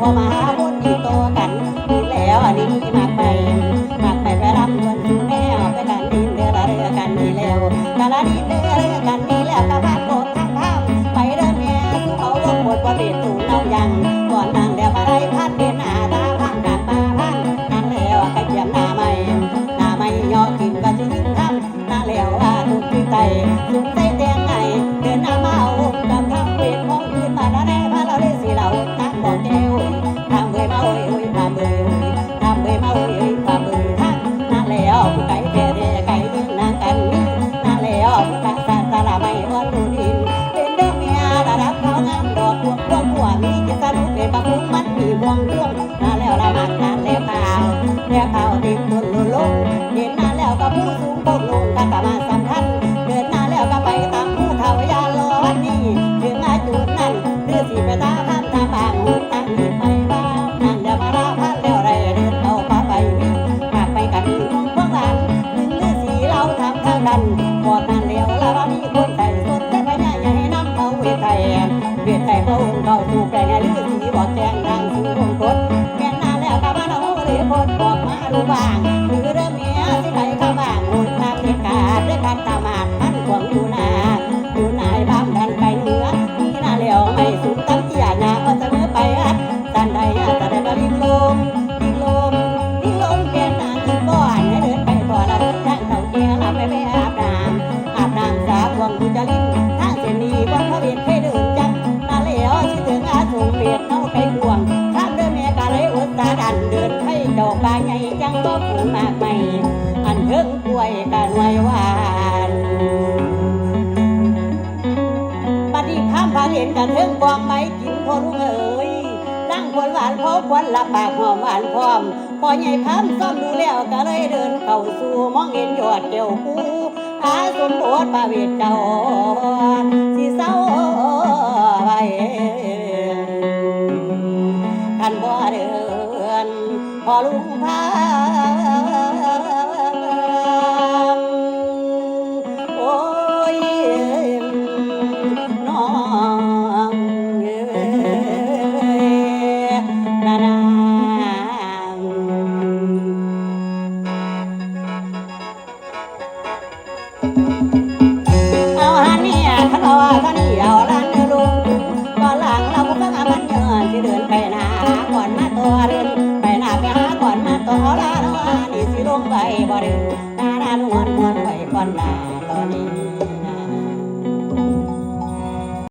พอมาบุญที่โตกันดีแล้วอันนี้มากไปมากไปไปรับเงินแม่ไปกันดีเดือเรือกันดีแล้วกาลดีเดือเรือกันดีแล้วกระพักโกดทั้งข้าไปเดินแม่เขาลงหมดว่าเบียดถูกเรายัง เราถูกแต่แง่ลืมมีบอกแจ้งดังสูงกดแก่นานแล้วกับว่าเราเรียบดบอกมาดูบ้างหรือเรื่องเมียสิไหนเข้าบ้างหุ่นทำเด็ดขาดด้วยการตามาดมันหวงอยู่นา วยกันไว้วานบัดนี้ข้ามพาเห็นกันเทิงกวางไม้กินพอรู้เอ๋ยนั่งควรหวานพบควรละปากหอมหวานพร้อม พอใหญ่พามซ่อมดูแล้วก็เลยเดินเข้าสู่มองเห็นยอดเกี่ยวคูอาสมบูรณ์ปาบิดเจ้าสีเศร้าไปกานบ่เดินพอลุงพา มาตัวเรียนไปหน้าไปหาก่อนมาตัวลาลานี่สิลงไปบ่เรียนาลานวนมวนไปก่อนลา